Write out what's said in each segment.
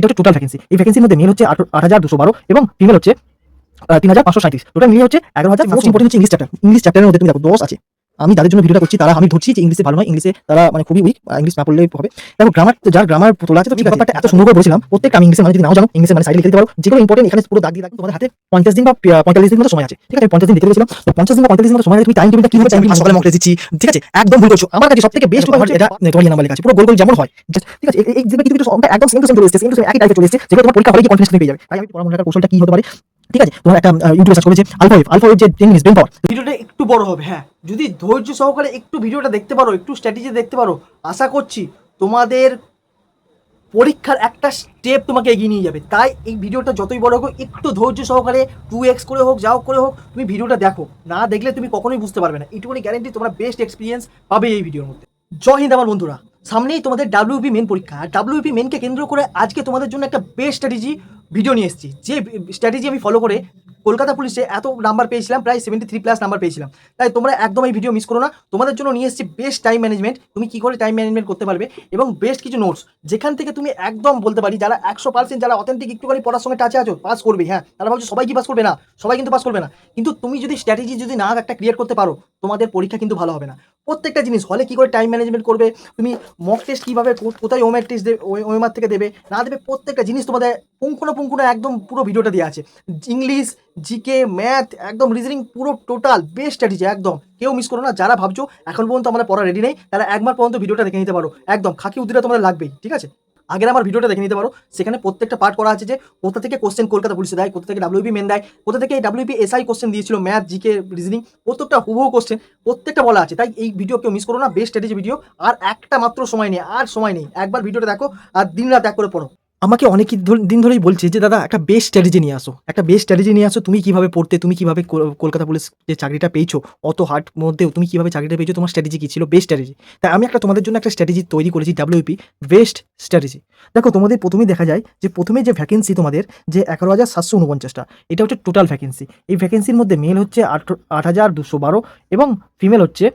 এটা হচ্ছে total vacancy এই ভ্যাকেন্সির মধ্যে মেল হচ্ছে আট হাজার দুশো বারো এবং ফিমেল হচ্ছে তিন হাজার পাঁচশো সাঁত্রিশ টোটাল মিলিয়ে হচ্ছে এগারো হাজার মোস্ট ইম্পর্টেন্ট হচ্ছে ইংলিশ চ্যাপ্টার ইংলিশ চ্যাপ্টারের মধ্যে তুমি দেখো দশ আছে। আমি যাদের জন্য ভিডিওটা করছি তারা আমি ধরছি যে ইংলিশে ভালো নয় ইংলিশে তারা মানে খুবই উইক ইংলিশ না পড়লে হবে। দেখো গ্রামার যার গ্রামার তোলা আছে তো ঠিক আছে ব্যাপারটা এত সুন্দর করে বলেছিলাম প্রত্যেকটা আমি ইংলিশে মানে যদি নাও জানো ইংলিশে মানে সাইডে লিখে দিতে পারো যেগুলো ইম্পর্টেন্ট এখানে পুরো দাগ দিয়ে রাখব তোমাদের হাতে পঞ্চাশ দিন বা পঁয়তাল্লিশ দিন মতো সময় আছে ঠিক আছে পঞ্চাশ দিন লিখে দিয়েছিলাম তো পঞ্চাশ দিন বা পঁয়তাল্লিশ দিন মতো সময় আছে তুমি টাইম টেবিলটা কি হবে টাইম সকালে মক দিচ্ছি ঠিক আছে একদম ভুল করছ। আমার কাছে সব থেকে বেস্ট উপায় হচ্ছে এটা তোমার নাম্বার লেখা আছে পুরো গোল গোল যেমন হয় ঠিক আছে এই- যে কিছু কিছু একদম সেম টু সেম চলে এসেছে সেম টু সেম একই টাইপে চলে এসেছে যেগুলো তোমার পরীক্ষা হলে কি কনফিডেন্স পেয়ে যাবে। তাই আমি পরামর্শ রাখার কৌশলটা কি হতে পারে? ঠিক আছে? তোমার একটা ইউটিউবে সার্চ করেছে আলফা ওয়েভ আলফা ওয়েভ যে ইংলিশ ব্রেন পাওয়ার ভিডিওটা একটু বড় হবে হ্যাঁ। যদি ধৈর্য সহকারে একটু ভিডিওটা দেখতে পারো, একটু স্ট্র্যাটেজি দেখতে পারো, আশা করছি তোমাদের পরীক্ষার একটা স্টেপ তোমাকে এগিয়ে নিয়ে যাবে। তাই এই ভিডিওটা যতই বড় হোক, একটু ধৈর্য সহকারে টু এক্স করে হোক যাও করে হোক, তুমি ভিডিওটা দেখো। না দেখলে তুমি কখনোই বুঝতে পারবে না। এইটুকুনি গ্যারেন্টি তোমরা বেস্ট এক্সপিরিয়েন্স পাবে এই ভিডিওর মধ্যে। জয় হিন্দ আমার বন্ধুরা। সামনেই তোমাদের ডাব্লিউপি মেন পরীক্ষা। আর ডাব্লিউপি মেনকে কেন্দ্র করে আজকে তোমাদের জন্য একটা বেস্ট স্ট্র্যাটেজি ভিডিও নিয়ে এসেছি। যে স্ট্র্যাটেজি আমি ফলো করে কলকাতা পুলিশে এত নাম্বার পেয়েছিলাম, প্রায় সেভেন্টি থ্রি প্লাস নাম্বার পেয়েছিলাম। তাই তোমরা একদম এই ভিডিও মিস করো না। তোমাদের জন্য নিয়ে এসেছি বেস্ট টাইম ম্যানেজমেন্ট তুমি কি করে টাইম ম্যানেজমেন্ট করতে পারবে? এবং বেস্ট কিছু নোটস যেখান থেকে তুমি একদম বলতে পারি, যারা একশো পার্সেন্ট যারা অথেন্টিক একটুখানি পড়ার সঙ্গে টাচে আছো পাস করবে হ্যাঁ। তারা ভাবছ সবাই কি পাস করবে না? সবাই কিন্তু পাস করবে না। কিন্তু তুমি যদি স্ট্র্যাটেজি যদি না একটা ক্রিয়েট করতে পারো, তোমাদের পরীক্ষা কিন্তু ভালো হবে না। প্রত্যেকটা জিনিস, হলে কী করে টাইম ম্যানেজমেন্ট করবে? তুমি মক টেস্ট কীভাবে কোথায় ওমের টেস্ট দেবে ওয়েমার থেকে দেবে? না দেবে প্রত্যেকটা জিনিস তোমাদের পুঙ্খানো পুঙ্খানো একদম পুরো ভিডিওটা দেওয়া আছে। ইংলিশ জিকে ম্যাথ একদম রিজনিং পুরো টোটাল বেস্ট স্ট্র্যাটেজি একদম। কেউ মিস করো না, যারা ভাবছ, এখন পর্যন্ত আমাদের পড়া রেডি নেই, তারা একবার পর্যন্ত ভিডিওটা দেখে নিতে পারো। একদম, খাকি উদ্দিরা তোমাদের লাগবেই, ঠিক আছে? আগের আমার ভিডিওটা দেখে নিতে পারো। সেখানে প্রত্যেকটা পার্ট করা আছে যে কোথা থেকে কোশ্চেন কলকাতা পুলিশে দেয়, কোথা থেকে ডাব্লিউবি মেন দেয়, কোথা থেকে ডাব্লিউবি এসআই কোশ্চেন দিয়েছিল ম্যাথ জিকে রিজনিং প্রত্যেকটা হুবহু কোশ্চেন প্রত্যেকটা বলা আছে। তাই এই ভিডিও কেউ মিস করো না বেস্ট স্ট্র্যাটেজি ভিডিও আর একটা মাত্র সময় নেই, আর সময় নেই। একবার ভিডিওটা দেখো, আর দিন রাত এক করে পড়ো। আমাকে অনেক দিন ধরেই বলছে যে, দাদা, একটা বেস্ট স্ট্র্যাটেজি নিয়ে আসো। একটা বেস্ট স্ট্র্যাটেজি নিয়ে আসো, তুমি কীভাবে পড়তে, তুমি কীভাবে কল- কলকাতা পুলিশ যে চাকরিটা পেয়েছ, অত হার্ড মধ্যেও তুমি কীভাবে চাকরিটা পেয়েছ, তোমার স্ট্র্যাটেজি কি ছিল? বেস্ট স্ট্র্যাটেজি তাই আমি একটা তোমাদের জন্য একটা স্ট্র্যাটেজি তৈরি করেছি ডাব্লিউপি বেস্ট স্ট্র্যাটেজি দেখো, তোমাদের প্রথমেই দেখা যায় যে, প্রথমে যে ভ্যাকেন্সি তোমাদের, যে এগারো হাজার সাতশো উনপঞ্চাশটা, এটা হচ্ছে টোটাল ভ্যাকেন্সি এই ভ্যাকেন্সির মধ্যে মেল হচ্ছে আট আট হাজার দুশো বারো এবং ফিমেল হচ্ছে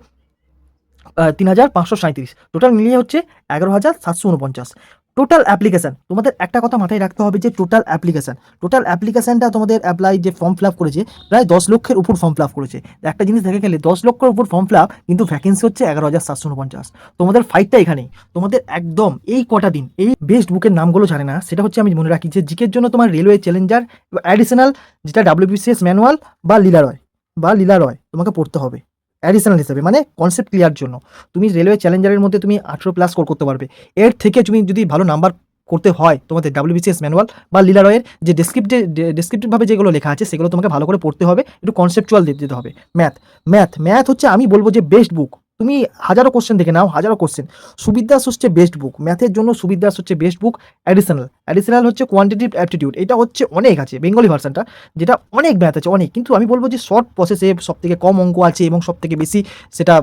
তিন হাজার পাঁচশো সাঁত্রিশ টোটাল মিলিয়ে হচ্ছে এগারো হাজার সাতশো উনপঞ্চাশ। টোটাল অ্যাপ্লিকেশান তোমাদের একটা কথা মাথায় রাখতে হবে যে টোটাল অ্যাপ্লিকেশান টোটাল অ্যাপ্লিকেশানটা তোমাদের অ্যাপ্লাই যে ফর্ম ফিল করেছে, প্রায় দশ লক্ষের উপর ফর্ম ফিল করেছে। একটা জিনিস দেখে গেলে দশ লক্ষের উপর ফর্ম ফিল কিন্তু ভ্যাকেন্সি হচ্ছে এগারো হাজার সাতশো উনপঞ্চাশ। তোমাদের ফাইটটা এখানেই। তোমাদের একদম এই কটা দিন, এই বেস্ট বুকের নামগুলো জানে না, সেটা হচ্ছে আমি মনে রাখি যে জিকের জন্য তোমার রেলওয়ে চ্যালেঞ্জার অ্যাডিশনাল যেটা ডাব্লিউবিসিএস ম্যানুয়াল বা লীলা রয় বা লীলা রয় তোমাকে পড়তে হবে। অ্যাডিশনাল হিসাবে মানে কনসেপ্ট ক্লিয়ার জন্য। তুমি রেলওয়ে চ্যালেঞ্জারের মধ্যে তুমি আঠেরো প্লাস স্কোর করতে পারবে। এর থেকে তুমি যদি ভালো নাম্বার করতে হয়, তোমাদের ডাব্লিউবিসিএস ম্যানুয়াল বা লিলারয়ের যে ডেসক্রিপ্টে ডেসক্রিপটিভভাবে যেগুলো লেখা আছে, সেগুলো তোমাকে ভালো করে পড়তে হবে, একটু কনসেপচুয়াল দিতে হবে। ম্যাথ ম্যাথ ম্যাথ হচ্ছে আমি বলব যে বেস্ট বুক তুমি হাজারো কোশ্চেন দেখে নাও, হাজারো কোশ্চেন সুবিধাস হচ্ছে বেস্ট বুক ম্যাথের জন্য সুবিধাস হচ্ছে বেস্ট বুক অ্যাডিশনাল অ্যাডিশনাল হচ্ছে কোয়ান্টিটিভ অ্যাপটিটিউড এটা হচ্ছে অনেক আছে বেঙ্গলি ভার্সানটা যেটা অনেক ম্যাথ আছে, অনেক। কিন্তু আমি বলব যে শর্ট প্রসেসে সব থেকে কম অঙ্ক আছে এবং সব থেকে বেশি সেটা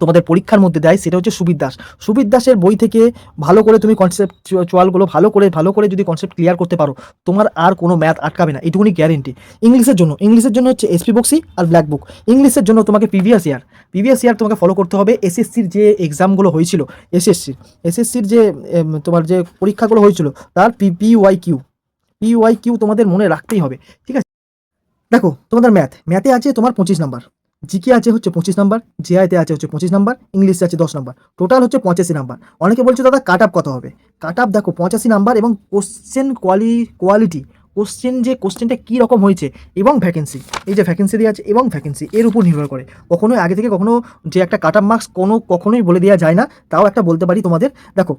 তোমাদের পরীক্ষার মধ্যে দেয়, সেটা হচ্ছে সুবির দাস। সুবির দাসের বই থেকে ভালো করে তুমি কনসেপ্ট চোয়ালগুলো ভালো করে ভালো করে যদি কনসেপ্ট ক্লিয়ার করতে পারো, তোমার আর কোনো ম্যাথ আটকাবে না। এটুকুনি গ্যারেন্টি ইংলিশের জন্য ইংলিশের জন্য হচ্ছে এসপি বক্সি আর ব্ল্যাক বুক ইংলিশের জন্য তোমাকে প্রিভিয়াস ইয়ার প্রিভিয়াস ইয়ার তোমাকে ফলো করতে হবে এসএসসির যে এক্সামগুলো হয়েছিল এসএসসির এসএসসির যে তোমার যে পরীক্ষাগুলো হয়েছিল, তার P P Y Q P Y Q তোমাদের মনে রাখতেই হবে, ঠিক আছে? দেখো, তোমাদের ম্যাথ ম্যাথে আছে তোমার পঁচিশ নাম্বার জিকে আছে হচ্ছে পঁচিশ নাম্বার জিআইতে আছে হচ্ছে পঁচিশ নাম্বার, ইংলিশে আছে দশ নাম্বার। টোটাল হচ্ছে পঁচাশি নাম্বার। অনেকে বলছে, দাদা কাট আপ কত হবে? কাট আপ দেখো, পঁচাশি নাম্বার এবং কোশ্চেন কোয়ালি কোয়ালিটি কোশ্চেন যে কোশ্চেনটা কী রকম হয়েছে এবং ভ্যাকেন্সি এই যে ভ্যাকেন্সি দেওয়া আছে এবং ভ্যাকেন্সি এর উপর নির্ভর করে। কখনোই আগে থেকে কখনো যে একটা কাট আপ মার্কস কোনো, কখনোই বলে দেওয়া যায় না, তাও একটা বলতে পারি তোমাদের। দেখো,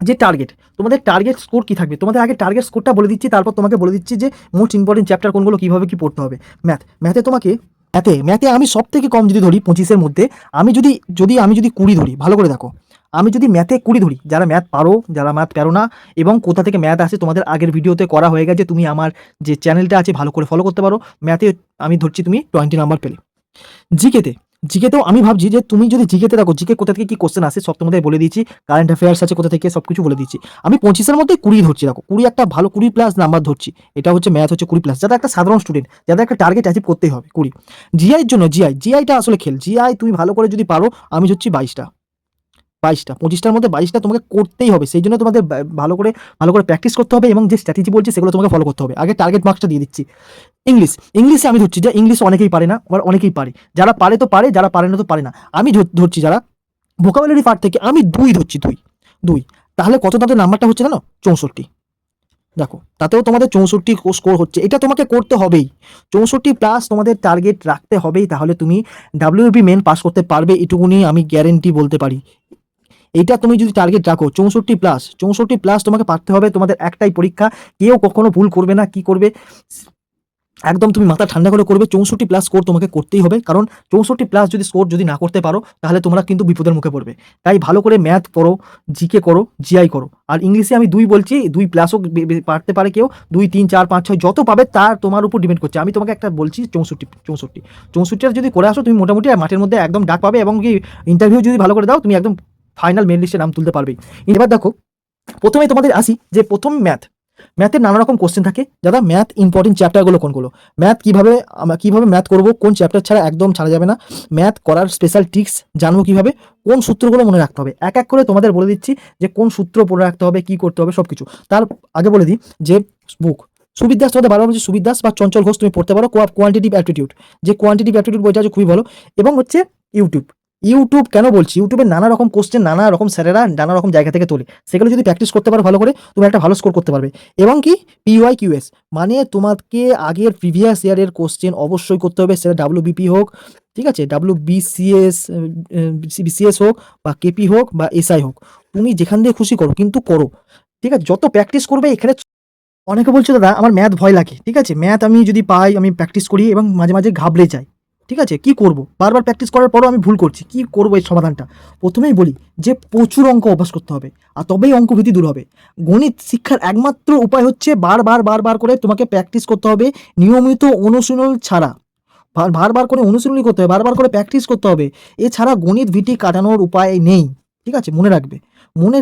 যে টার্গেট তোমাদের টার্গেট স্কোর কী থাকবে? তোমাদের আগে টার্গেট স্কোরটা বলে দিচ্ছি, তারপর তোমাকে বলে দিচ্ছি যে মোস্ট ইম্পর্টেন্ট চ্যাপ্টার কোনগুলো, কীভাবে কী পড়তে হবে। ম্যাথ ম্যাথে তোমাকে ম্যাথে ম্যাথে আমি সব থেকে কম যদি ধরি পঁচিশের মধ্যে, আমি যদি যদি আমি যদি কুড়ি ধরি, ভালো করে দেখো, আমি যদি ম্যাথে কুড়ি ধরি, যারা ম্যাথ পারো, যারা ম্যাথ পারো না, এবং কোথা থেকে ম্যাথ আসে তোমাদের আগের ভিডিওতে করা হয়ে গেছে, তুমি আমার যে চ্যানেলটা আছে ভালো করে ফলো করতে পারো, ম্যাথে আমি ধরছি তুমি টোয়েন্টি নাম্বার পেলে। জিকেতে জিকেতেও আমি ভাবছি যে তুমি যদি জিকেতে থাকো, জিকে কোথা থেকে কি কোশ্চেন আসে সব তোমাদের বলে দিচ্ছি কারেন্ট অ্যাফেয়ার্স আছে কোথা থেকে সব কিছু বলে দিচ্ছি। আমি পঁচিশের মধ্যে কুড়ি ধরছি, দেখো, কুড়ি একটা ভালো কুড়ি প্লাস নাম্বার ধরছি, এটা হচ্ছে ম্যাথ হচ্ছে কুড়ি প্লাস যারা একটা সাধারণ স্টুডেন্ট যাদের একটা টার্গেট অ্যাচিভ করতেই হবে, কুড়ি। জিআইয়ের জন্য জিআই জিআইটা আসলে খেল জিআই তুমি ভালো করে যদি পারো, আমি হচ্ছি বাইশটা। বাইশটা, পঁচিশটার মধ্যে বাইশটা তোমাকে করতেই হবে। সেই জন্য তোমাদের ভালো করে ভালো করে প্র্যাকটিস করতে হবে এবং যে স্ট্র্যাটেজি বলছে সেগুলো তোমাকে ফলো করতে হবে। আগে টার্গেট মার্কসটা দিয়ে দিচ্ছি। ইংলিশ ইংলিশে আমি ধরছি যে ইংলিশ অনেকেই পারে না, আবার অনেকেই পারে। যারা পারে তো পারে, যারা পারে না তো পারে না। আমি ধর- ধরছি যারা ভোকাবুলারি পার্ট থেকে আমি দুই ধরছি, দুই দুই। তাহলে কত তাদের নাম্বারটা হচ্ছে জানো? চৌষট্টি। দেখো, তাতেও তোমাদের চৌষট্টি স্কোর হচ্ছে। এটা তোমাকে করতে হবেই। চৌষট্টি প্লাস তোমাদের টার্গেট রাখতে হবেই। তাহলে তুমি ডাব্লিউপি মেন পাস করতে পারবে, এটুকুনি আমি গ্যারেন্টি বলতে পারি। এইটা তুমি যদি টার্গেট রাখো, চৌষট্টি প্লাস চৌষট্টি প্লাস তোমাকে পারতে হবে তোমাদের একটাই পরীক্ষা, কেউ কখনো ভুল করবে না, কি করবে? একদম তুমি মাথা ঠান্ডা করে করবে, চৌষট্টি প্লাস স্কোর তোমাকে করতেই হবে, কারণ চৌষট্টি প্লাস যদি স্কোর যদি না করতে পারো, তাহলে তোমরা কিন্তু বিপদের মুখে পড়বে। তাই ভালো করে ম্যাথ করো জিকে করো জিআই করো। আর ইংলিশে আমি দুই বলছি, দুই প্লাসও পারতে পারে কেউ, দুই, তিন, চার, পাঁচ, ছয়, যত পাবে তার তোমার উপর ডিপেন্ড করছে। আমি তোমাকে একটা বলছি চৌষট্টি চৌষট্টি। চৌষট্টিটা যদি করে আসো, তুমি মোটামুটি মাঠের মধ্যে একদম ডাক পাবে এবং কি ইন্টারভিউ যদি ভালো করে দাও, তুমি একদম ফাইনাল মেন লিস্টে নাম তুলতে পারবেই। এবার দেখো প্রথমে তোমাদের আসি যে প্রথম ম্যাথ ম্যাথের নানা রকম কোশ্চেন থাকে। দাদা ম্যাথ ইম্পর্টেন্ট চ্যাপ্টারগুলো কোনগুলো? ম্যাথ কীভাবে কীভাবে ম্যাথ করব, কোন চ্যাপ্টার ছাড়া একদম ছাড়া যাবে না? ম্যাথ করার স্পেশাল ট্রিক্স জানব কীভাবে? কোন সূত্রগুলো মনে রাখতে হবে? এক এক করে তোমাদের বলে দিচ্ছি যে কোন সূত্র পড়ে রাখতে হবে, কি করতে হবে সব কিছু তার আগে বলে দিই যে বুক সুবিদাস তোমাদের ভালো হচ্ছে সুবিদাস বা চঞ্চল ঘোষ তুমি পড়তে পারো কোয়ান্টিটিভ অ্যাটিটিউড যে কোয়ান্টিটিভ অ্যাটিটিউড বইটা আছে খুবই ভালো। এবং হচ্ছে ইউটিউব ইউটিউব কেন বলছি? ইউটিউবে নানা রকম কোশ্চেন নানা রকম স্যারেরা নানা রকম জায়গা থেকে তোলে। সেগুলো যদি প্র্যাকটিস করতে পারো ভালো করে, তুমি একটা ভালো স্কোর করতে পারবে। এবং কি? পিওয়াই কিউএস মানে তোমাকে আগের প্রিভিয়াস ইয়ারের কোশ্চেন অবশ্যই করতে হবে, সেটা ডাব্লিউ বিপি হোক, ঠিক আছে? ডাব্লিউ বিসিএস বিসিএস হোক, বা কেপি হোক, বা এসআই হোক, তুমি যেখান দিয়ে খুশি করো, কিন্তু করো, ঠিক আছে? যত প্র্যাকটিস করবে, এখানে অনেকে বলছে, দাদা, আমার ম্যাথ ভয় লাগে। ঠিক আছে? ম্যাথ আমি যদি পাই, আমি প্র্যাকটিস করি এবং মাঝে মাঝে ঘাবড়ে যাই। ঠিক আছে? কি করব? বারবার প্র্যাকটিস করার পরও আমি ভুল করছি। কি করব এই সমাধানটা? প্রথমেই বলি যে প্রচুর অঙ্ক অভ্যাস করতে হবে, আর তবেই অঙ্কভীতি দূর হবে। গণিত শিক্ষার একমাত্র উপায় হচ্ছে বারবার বারবার করে তোমাকে প্র্যাকটিস করতে হবে নিয়মিত অনুশীলন ছাড়া। বারবার করে অনুশীলনী করতে হবে, বারবার করে প্র্যাকটিস করতে হবে। এছাড়া গণিত ভিটি কাটানোর উপায় নেই, ঠিক আছে? মনে রাখবে। মনে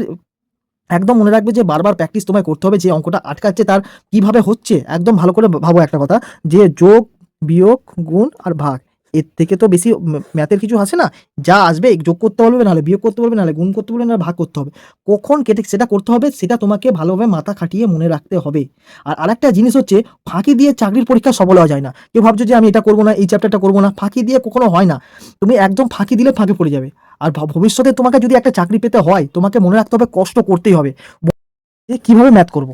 একদম মনে রাখবে যে বারবার প্র্যাকটিস তোমায় করতে হবে, যে অঙ্কটা আটকাচ্ছে তার কীভাবে হচ্ছে। একদম ভালো করে ভাবো একটা কথা, যে যোগ, বিয়োগ, গুণ আর ভাগ। এর থেকে তো বেশি ম্যাথের কিছু আসে না। যা আসবে, যোগ করতে বলবে, নাহলে বিয়োগ করতে বলবে, নাহলে গুণ করতে পারবে না ভাগ করতে হবে। কখন কেটে সেটা করতে হবে, সেটা তোমাকে ভালোভাবে মাথা খাটিয়ে মনে রাখতে হবে। আর আরেকটা জিনিস হচ্ছে, ফাঁকি দিয়ে চাকরির পরীক্ষা সফল হওয়া যায় না। কেউ ভাবছ যে আমি এটা করব না, এই চ্যাপ্টারটা করব না। ফাঁকি দিয়ে কখনো হয় না। তুমি একদম ফাঁকি দিলে ফাঁকে পড়ে যাবে। আর ভবিষ্যতে তোমাকে যদি একটা চাকরি পেতে হয়, তোমাকে মনে রাখতে হবে, কষ্ট করতেই হবে। যে কীভাবে ম্যাথ করব?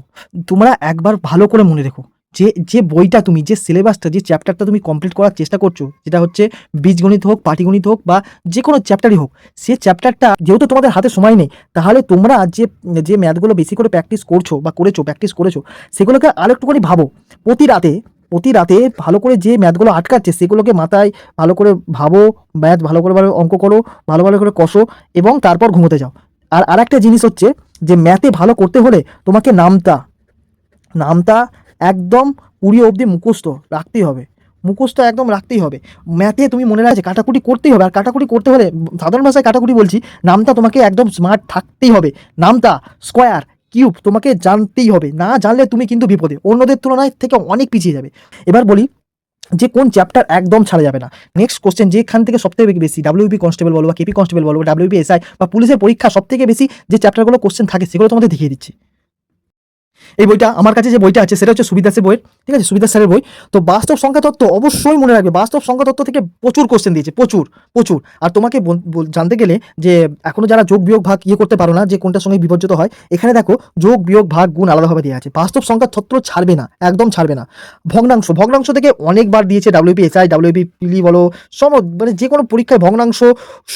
তোমরা একবার ভালো করে মনে রেখো। যে যে বইটা তুমি, যে সিলেবাসটা যে চ্যাপ্টারটা তুমি কমপ্লিট করার চেষ্টা করছ যেটা হচ্ছে বীজগণিত হোক, পাটিগণিত হোক বা যে কোনো চ্যাপ্টারই হোক, সে চ্যাপ্টারটা যেহেতু তোমাদের হাতে সময় নেই, তাহলে তোমরা যে যে ম্যাথগুলো বেশি করে প্র্যাকটিস করছ বা করেছ প্র্যাকটিস করেছ, সেগুলোকে আর একটুখানি ভাবো। প্রতি রাতে প্রতি রাতে ভালো করে যে ম্যাথগুলো আটকাচ্ছে, সেগুলোকে মাথায় ভালো করে ভাবো ম্যাথ ভালো করে ভালো অঙ্ক করো, ভালো ভালো করে কষো এবং তারপর ঘুমোতে যাও। আর আরেকটা জিনিস হচ্ছে যে ম্যাথে ভালো করতে হলে তোমাকে নামতা নামতা একদম কুড়ি অবধি মুখস্থ রাখতেই হবে। মুখস্থ একদম রাখতেই হবে। ম্যাথে তুমি মনে রাখছে কাটাকুটি করতেই হবে। আর কাটাকুটি করতে হলে সাধারণ ভাষায় কাটাকুটি বলছি, নামটা তোমাকে একদম স্মার্ট থাকতেই হবে। নামটা স্কোয়ার কিউব তোমাকে জানতেই হবে। না জানলে তুমি কিন্তু বিপদে। অন্যদের তুলনায় থেকে অনেক পিছিয়ে যাবে। এবার বলি যে কোন চ্যাপ্টার একদম ছাড়া যাবে না। নেক্সট কোশ্চেন যেখান থেকে সবথেকে বেশি ডাব্লিউপি কনস্টেবল বলো বা কেপি কনস্টেবল বলো ডাব্লিউপি এসআই বা পুলিশের পরীক্ষা সবথেকে বেশি যে চ্যাপ্টারগুলো কোশ্চেন থাকে, সেগুলো তোমাদের দেখিয়ে দিচ্ছি। এই বইটা আমার কাছে যে বইটা আছে, সেটা হচ্ছে সুবিদাসের বইয়ের, ঠিক আছে? সুবিধা স্যারের বই। তো বাস্তব সংখ্যা তত্ত্ব অবশ্যই মনে রাখবে। বাস্তব সংখ্যা তত্ত্ব থেকে প্রচুর কোশ্চেন দিয়েছে, প্রচুর প্রচুর। আর তোমাকে জানতে গেলে যে এখনও যারা যোগ, বিয়োগ, ভাগ ইয়ে করতে পারো না, যে কোনটার সঙ্গে বিপর্যত হয়, এখানে দেখো যোগ, বিয়োগ, ভাগ, গুণ আলাদাভাবে দেওয়া আছে। বাস্তব সংখ্যা তত্ত্ব ছাড়বে না, একদম ছাড়বে না। ভগ্নাংশ ভগ্নাংশ থেকে অনেকবার দিয়েছে ডাব্লিউপি এসআই ডাব্লিউপি পিলি বলো, সম মানে যে কোনো পরীক্ষায় ভগ্নাংশ,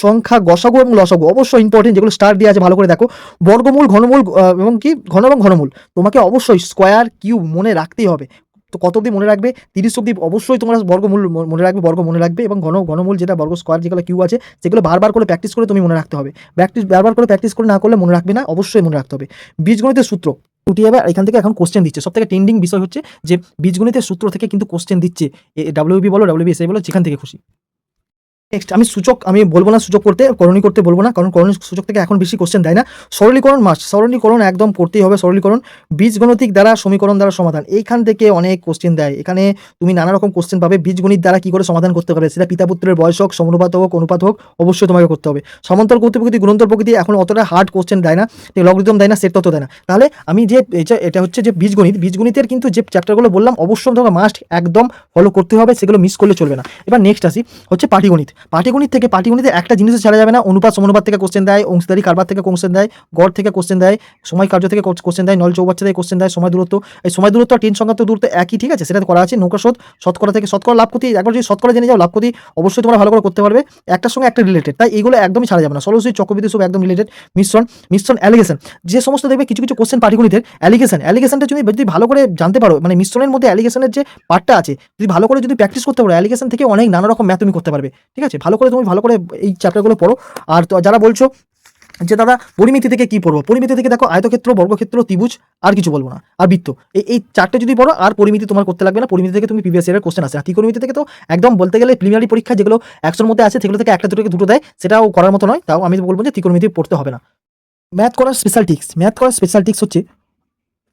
সংখ্যা, গসাগু এবং লসাগু অবশ্যই ইম্পর্টেন্ট যেগুলো স্টার দিয়ে আছে, ভালো করে দেখো। বর্গমূল, ঘনমূল এবং কি? ঘন এবং ঘনমূল। তোমাকে অবশ্যই স্কোয়ার কিউব মনে রাখতেই হবে। তো কত অবধি মনে রাখবে? তিরিশ অব্দি অবশ্যই তোমরা বর্গমূল মনে রাখবে, বর্গ মনে রাখবে এবং ঘন, ঘনমূল যেটা, বর্গ স্কোয়ার যেগুলো কিউ আছে, সেগুলো বারবার করে প্র্যাকটিস করে তুমি মনে রাখতে হবে। প্র্যাকটিস বারবার করে প্র্যাকটিস করে না করলে মনে রাখবে না, অবশ্যই মনে রাখতে হবে। বীজগণিতের সূত্র, উঠে যাবে এখান থেকে এখন কোশ্চেন দিচ্ছে। সব থেকে ট্রেন্ডিং বিষয় হচ্ছে যে, বীজগণিতের সূত্র থেকে কিন্তু কোশ্চেন দিচ্ছে। ডাব্লিউবি বলো ডাব্লিউবি এসআই বলো, যেখান থেকে খুশি। নেক্সট আমি সূচক, আমি বলব না সূচক করতে, করণী করতে বলব না, কারণ করণী সূচক থেকে এখন বেশি কোশ্চেন দেয় না। সরলীকরণ মাস সরলীকরণ একদম করতেই হবে, সরলীকরণ। বীজগণিতিক দ্বারা, সমীকরণ দ্বারা সমাধান। এইখান থেকে অনেক কোশ্চেন দেয়। এখানে তুমি নানা রকম কোশ্চেন পাবে। বীজগণিত দ্বারা কি করে সমাধান করতে পারবে? সেটা পিতা পুত্রের বয়স হোক, সমানুপাত হোক, অনুপাত হোক, অবশ্যই তোমাকে করতে হবে। সমান্তর গতি প্রকৃতি গুণন্তর প্রকৃতি এখন অতটা হার্ড কোশ্চেন দেয় না লগ্রিদম দেয় না সেট তত্ত্ব দেয় না। তাহলে আমি যে এটা- এটা হচ্ছে যে বীজগণিত। বীজগণিতের কিন্তু যে চ্যাপ্টারগুলো বললাম, অবশ্যই তোমাকে মাস্ট একদম ফলো করতে হবে, সেগুলো মিস করলে চলবে না। এবার নেক্সট আসি, হচ্ছে পাটিগণিত। পাটিগণিত থেকে পাটিগণিতে একটা জিনিসও ছাড়া যাবে না। অনুপাত, সমানুপাত থেকে কোশ্চেন দেয়, অংশদারি কারবার থেকে কোশ্চেন দেয়, গড় থেকে কোশ্চেন দেয়, সময় কার্য থেকে কোশ্চেন দেয়, নল চৌবাচ্চা থেকে কোশ্চেন দেয়, সময় দূরত্ব। এই সময় দূরত্ব আর টেন সংখ্যাত দূরত্ব একই, ঠিক আছে? সেটা করা আছে। নৌকা শোধ, শতকরা থেকে শতকরা লাভ ক্ষতি, একবার যদি শতকরা জেনে যাও, লাভ ক্ষতি অবশ্যই তোমরা ভালো করে করতে পারবে। একটার সঙ্গে একটা রিলেটেড তাই এইগুলো একদমই ছাড়া যাবে না। সরস্বতী চক্রবৃদ্ধি সব একদম রিলেটেড মিশ্রণ মিশ্রণ অ্যালিগেশন যে সমস্ত দেখবে কিছু কিছু কোশ্চেন পাটিগণিতের অ্যালিগেশন অ্যালিগেশনটা যদি যদি ভালো করে জানতে পারো মানে মিশ্রণের মধ্যে অ্যালিগেশনের যে পার্টটা আছে, যদি ভালো করে যদি প্র্যাকটিস করতে পারো অ্যালিগেশন থেকে অনেক নানা রকম ম্যাথ তুমি করতে পারবে, ঠিক আছে? ভালো করে তুমি ভালো করে এই চ্যাপ্টারগুলো পড়ো। আর যারা বলছো যে, দাদা, পরিমিতি থেকে কি পড়ব? পরিমিতি থেকে দেখো, আয়তক্ষেত্র, বর্গক্ষেত্র, ত্রিভুজ, আর কিছু বলব না। আর বৃত্ত। এই এই চারটে যদি পড়ো, আর পরিমিতি তোমার করতে লাগবে না। পরিমিতি থেকে তুমি প্রিভিয়াস ইয়ারের কোশ্চেন আসে। আর ত্রিকোণমিতি থেকে তো একদম বলতে গেলে প্রিলিমিনারি পরীক্ষা যেগুলো একশোর মধ্যে আছে, সেগুলো থেকে একটা দুটো থেকে দুটো দেয়, সেটাও করার মতো নয়। তাও আমি বলব যে, ত্রিকোণমিতি পড়তে হবে না। ম্যাথ করার স্পেশাল টিক্স ম্যাথ করার স্পেশাল টিক্স হচ্ছে,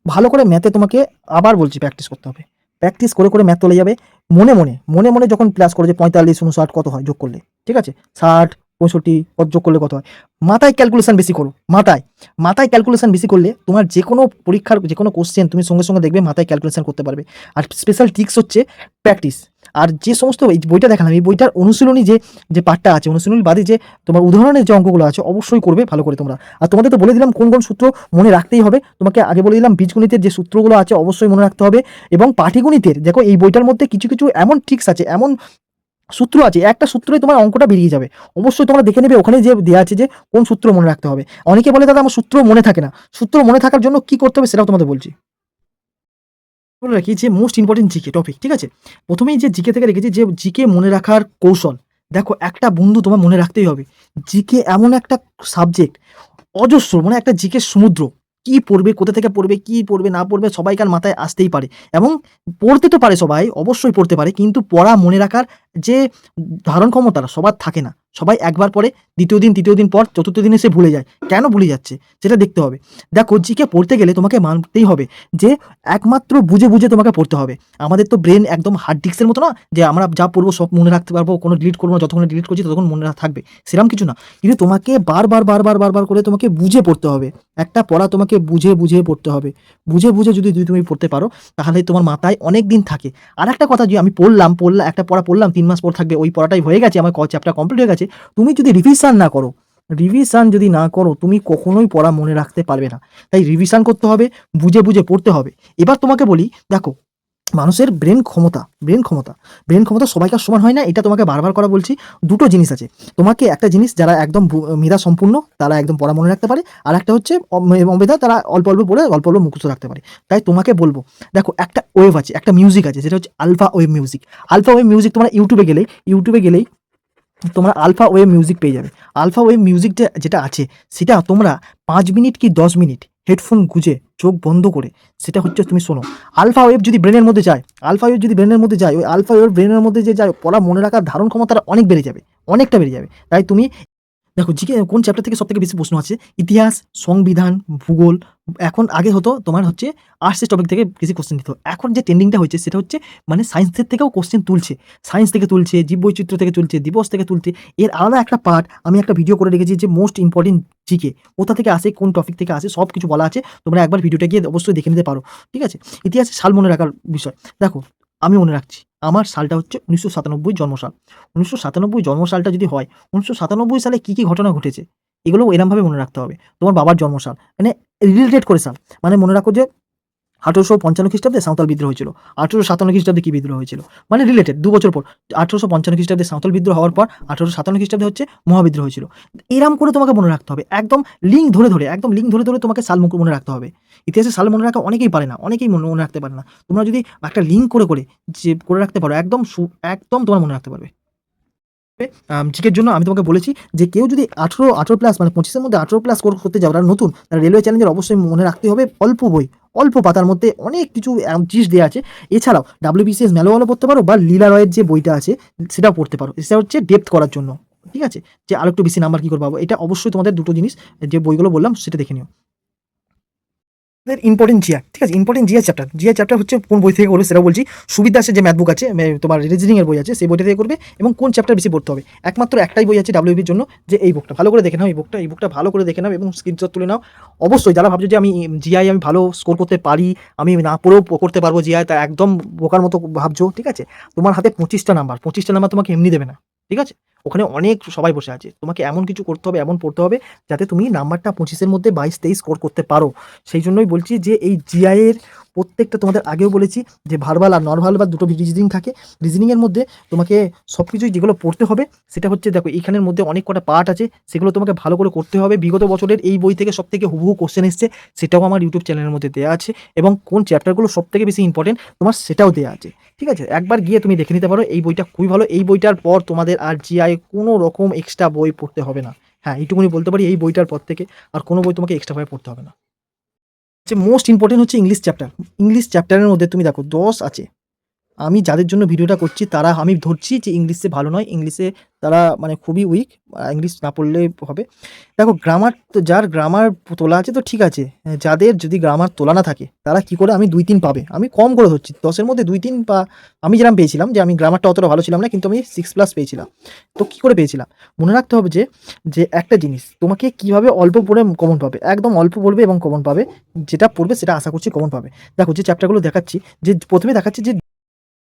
ভালো করে ম্যাথে তোমাকে আবার বলছি প্র্যাকটিস করতে হবে। প্র্যাকটিস করে করে ম্যাথ চলে যাবে। মনে মনে মনে মনে যখন প্লাস করো যে পঁয়তাল্লিশ, উনষাট কত হয়, যোগ করলে, ঠিক আছে? ষাট, পঁয়ষট্টি, কত যোগ করলে কত হয়? মাথায় ক্যালকুলেশন বেশি করো, মাথায়। মাথায় ক্যালকুলেশন বেশি করলে তোমার যে কোনো পরীক্ষার যে কোনো কোশ্চেন তুমি সঙ্গে সঙ্গে দেখবে মাথায় ক্যালকুলেশন করতে পারবে। আর স্পেশাল টিক্স হচ্ছে প্র্যাকটিস আর যে সমস্ত এই বইটা দেখালাম, এই বইটার অনুশীলনী যে যে পাঠটা আছে অনুশীলনী বাদে যে তোমার উদাহরণের যে অঙ্কগুলো আছে, অবশ্যই করবে ভালো করে তোমরা। আর তোমাদের তো বলে দিলাম কোন কোন সূত্র মনে রাখতেই হবে। তোমাকে আগে বলে দিলাম বীজগণিতের যে সূত্রগুলো আছে, অবশ্যই মনে রাখতে হবে। এবং পাটিগণিতের দেখো এই বইটার মধ্যে কিছু কিছু এমন ট্রিক্স আছে, এমন সূত্র আছে, একটা সূত্রে তোমার অঙ্কটা বেরিয়ে যাবে। অবশ্যই তোমরা দেখে নেবে, ওখানে যে দেওয়া আছে যে কোন সূত্র মনে রাখতে হবে। অনেকে বলে, দাদা, আমার সূত্র মনে থাকে না। সূত্র মনে থাকার জন্য কি করতে হবে সেটাও তোমাদের বলছি। বলে রাখি যে মোস্ট ইম্পর্টেন্ট জিকে টপিক ঠিক আছে? প্রথমেই যে জিকে থেকে রেখেছি যে জিকে মনে রাখার কৌশল। দেখো, একটা বন্ধু তোমার মনে রাখতেই হবে। জিকে এমন একটা সাবজেক্ট অজস্র মানে একটা জিকে সমুদ্র। কি পড়বে, কোথা থেকে পড়বে, কি পড়বে, না পড়বে সবাইকার মাথায় আসতেই পারে। এবং পড়তে তো পারে সবাই, অবশ্যই পড়তে পারে, কিন্তু পড়া মনে রাখার যে ধারণ ক্ষমতাটা সবার থাকে না। সবাই একবার পরে দ্বিতীয় দিন, তৃতীয় দিন পর চতুর্থ দিনে সে ভুলে যায়। কেন ভুলে যাচ্ছে? সেটা দেখতে হবে। দেখো, জিকে পড়তে গেলে তোমাকে মানতেই হবে যে, একমাত্র বুঝে বুঝে তোমাকে পড়তে হবে। আমাদের তো ব্রেন একদম হার্ড ডিস্কের মতো না যে, আমরা যা পড়ব সব মনে রাখতে পারব, কোনো ডিলিট করব না, যতক্ষণ ডিলিট করছি ততক্ষণ মনে থাকবে। সেরকম কিছু না। কিন্তু তোমাকে বারবার বারবার বারবার করে তোমাকে বুঝে পড়তে হবে। একটা পড়া তোমাকে বুঝে বুঝে পড়তে হবে। বুঝে বুঝে যদি যদি তুমি পড়তে পারো, তাহলে তোমার মাথায় অনেক দিন থাকে। আর একটা কথা যে আমি পড়লাম পড়লাম একটা পড়া পড়লাম, তিন মাস পর থাকবে, ওই পড়াটাই হয়ে গেছে, আমার চ্যাপ্টার কমপ্লিট হয়ে গেছে। তুমি যদি রিভিশন না করো রিভিশন যদি না করো, তুমি কখনোই পড়া মনে রাখতে পারবে না। তাই রিভিশন করতে হবে, বুঝে বুঝে পড়তে হবে। এবার তোমাকে বলি, দেখো, মানুষের ব্রেন ক্ষমতা ব্রেন ক্ষমতা ব্রেন ক্ষমতা সবাইকার সমান হয় না, এটা তোমাকে বারবার করা বলছি, দুটো জিনিস আছে। তোমাকে একটা জিনিস, যারা একদম মেধা সম্পূর্ণ, তারা একদম পড়া মনে রাখতে পারে, আর একটা হচ্ছে অম- অমেধা, তারা অল্প অল্প পড়ে, অল্প অল্প মুখস্থ রাখতে পারে। তাই তোমাকে বলব, দেখো, একটা ওয়েভ আছে, একটা মিউজিক আছে, সেটা হচ্ছে alpha wave music alpha wave music তোমরা ইউটিউবে গেলেই ইউটিউবে গেলেই তোমরা আলফা ওয়েভ মিউজিক পেয়ে যাবে। আলফা ওয়েভ মিউজিকটা যেটা আছে, সেটা তোমরা পাঁচ মিনিট কি দশ মিনিট হেডফোন গুজে চোখ বন্ধ করে, সেটা হচ্ছে তুমি শোনো। আলফা ওয়েভ যদি ব্রেনের মধ্যে যায় আলফা ওয়েভ যদি ব্রেনের মধ্যে যায়, ওই আলফা ওয়েভ ব্রেনের মধ্যে যে যায়, পড়া মনে রাখার ধারণ ক্ষমতাটা অনেক বেড়ে যাবে, অনেকটা বেড়ে যাবে। তাই তুমি দেখো জিকে কোন চ্যাপ্টার থেকে সব থেকে বেশি প্রশ্ন আছে? ইতিহাস, সংবিধান, ভূগোল। এখন আগে হতো তোমার হচ্ছে আর্টসের টপিক থেকে বেশি কোশ্চেন দিত। এখন যে ট্রেন্ডিংটা হচ্ছে সেটা হচ্ছে মানে সায়েন্সের থেকেও কোশ্চেন তুলছে। সায়েন্স থেকে তুলছে, জীববৈচিত্র্য থেকে তুলছে, দিবস থেকে তুলছে। এর আলাদা একটা পার্ট আমি একটা ভিডিও করে রেখেছি যে মোস্ট ইম্পর্টেন্ট জিকে। কোথা থেকে আসে, কোন টপিক থেকে আসে সব কিছু বলা আছে। তোমরা একবার ভিডিওটা গিয়ে অবশ্যই দেখে নিতে পারো। ঠিক আছে? ইতিহাসে সাল মনে রাখার বিষয়। দেখো, আমি মনে রাখছি। আমার সালটা হচ্ছে উনিশশো সাতানব্বই জন্মসাল। উনিশশো সাতানব্বই জন্মসালটা যদি হয়, উনিশশো সাতানব্বই সালে কী কী ঘটনা ঘটেছে? এগুলো এরমভাবে মনে রাখতে হবে। তোমার বাবার জন্মসাল মানে রিলেটেড করে সাল। মানে মনে রাখো যে আঠেরোশো পঞ্চান্ন খ্রিস্টাব্দে সাঁওতাল বিদ্রোহ হয়েছিল। আঠেরোশো সাতান্ন খ্রিস্টাব্দে কি বিদ্রোহ হয়েছিল? মানে রিলেটেড দু বছর পর। আঠেরোশো পঞ্চান্ন খ্রিস্টাব্দে সাঁওতাল বিদ্রোহ হওয়ার পর আঠেরোশো সাতান্ন খ্রিস্টাব্দে হচ্ছে মহাবিদ্রোহ হয়েছিল। এরম করে তোমাকে মনে রাখতে হবে, একদম লিঙ্ক ধরে ধরে, একদম লিঙ্ক ধরে ধরে তোমাকে সাল মনে রাখতে হবে। ইতিহাসে সাল মনে রাখা অনেকেই পারে না, অনেকেই মনে মনে রাখতে পারে না। তোমরা যদি একটা লিঙ্ক করে করে যে, করে রাখতে পারো, একদম একদম তোমার মনে রাখতে পারবে। জিকের জন্য আমি তোমাকে বলেছি যে কেউ যদি আঠেরো আঠেরো প্লাস মানে পঁচিশের মধ্যে আঠেরো প্লাস কোর্স করতে যাও তারা নতুন, তারা রেলওয়ে চ্যালেঞ্জের অবশ্যই মনে রাখতে হবে অল্প বই, অল্প পাতার মধ্যে অনেক কিছু জিনিস দেওয়া আছে। এছাড়াও ডাব্লিউবিসিএস ম্যানুয়ালও পড়তে পারো বা লীলা রয়ের যে বইটা আছে, সেটাও পড়তে পারো। সেটা হচ্ছে ডেপথ করার জন্য, ঠিক আছে? যে আরেকটু বেশি নাম্বার কী করে পাবো? এটা অবশ্যই তোমাদের দুটো জিনিস, যে বইগুলো বললাম, সেটা দেখে নিও। ইম্পর্টেন্ট জিয়া ঠিক আছে? Important GA chapter GA chapter হচ্ছে কোন বই থেকে করবে সেটা বলছি। সুবিধা আছে যে ম্যাথ বুক আছে তোমার রিজনিং এর বই আছে, সেই বইটা থেকে করবে এবং কোন চ্যাপ্টার বেশি পড়তে হবে। একমাত্র একটাই বই আছে ডাব্লিউবির জন্য, যে এই বুকটা ভালো করে দেখে নাও এই বুকটা এই বুকটা ভালো করে দেখে নাও এবং স্ক্রিনশট তুলে নাও। অবশ্যই যারা ভাবছ যে আমি জিআই আমি ভালো স্কোর করতে পারি, আমি না পড়েও করতে পারব জিআই তা একদম বোকার মতো ভাবছ, ঠিক আছে? তোমার হাতে পঁচিশটা নাম্বার পঁচিশটা নাম্বার তোমাকে এমনি দেবে না, ঠিক আছে? ওখানে অনেক সবাই বসে আছে। তোমাকে এমন কিছু করতে হবে, এমন পড়তে হবে যাতে তুমি নাম্বারটা পঁচিশের মধ্যে বাইশ, তেইশ স্কোর করতে পারো। সেই জন্যই বলছি যে এই জিআই এর প্রত্যেকটা তোমাদের আগেও বলেছি যে ভার্বাল আর নন ভার্বাল দুটো রিজনিং থাকে। রিজনিংয়ের মধ্যে তোমাকে সব কিছুই যেগুলো পড়তে হবে, সেটা হচ্ছে দেখো এখানের মধ্যে অনেক কটা পার্ট আছে, সেগুলো তোমাকে ভালো করে করতে হবে। বিগত বছরের এই বই থেকে সব থেকে হুবহু কোশ্চেন এসছে, সেটাও আমার ইউটিউব চ্যানেলের মধ্যে দেওয়া আছে এবং কোন চ্যাপ্টারগুলো সব থেকে বেশি ইম্পর্টেন্ট তোমার সেটাও দেওয়া আছে। ঠিক আছে? একবার গিয়ে তুমি দেখে নিতে পারো, এই বইটা খুবই ভালো। এই বইটার পর তোমাদের আর জিআই কোনো রকম এক্সট্রা বই পড়তে হবে না। হ্যাঁ এইটুকুনি বলতে পারি, এই বইটার পর থেকে আর কোনো বই তোমাকে এক্সট্রা এক্সট্রাভাবে পড়তে হবে না। যে মোস্ট ইম্পর্টেন্ট হচ্ছে ইংলিশ চ্যাপ্টার ইংলিশ চ্যাপ্টারের মধ্যে তুমি দেখো দশ আছে। আমি যাদের জন্য ভিডিওটা করছি, তারা, আমি ধরছি যে ইংলিশে ভালো নয়, ইংলিশে তারা মানে খুবই উইক ইংলিশ না পড়লে হবে। দেখো গ্রামার তো যার গ্রামার তোলা আছে তো ঠিক আছে যাদের যদি গ্রামার তোলা না থাকে, তারা কি করে? আমি দুই তিন পাবে। আমি কম করে ধরছি, দশের মধ্যে দুই তিন বা আমি যেরকম পেয়েছিলাম যে আমি গ্রামারটা অতটা ভালো ছিলাম না, কিন্তু আমি সিক্স প্লাস পেয়েছিলাম। তো কি করে পেয়েছিলাম? মনে রাখতে হবে যে যে একটা জিনিস, তোমাকে কীভাবে অল্প পড়ে কমন পাবে, একদম অল্প পড়বে এবং কমন পাবে, যেটা পড়বে সেটা আশা করছি কমন পাবে। দেখো, যে চ্যাপ্টারগুলো দেখাচ্ছি, যে প্রথমে দেখাচ্ছি যে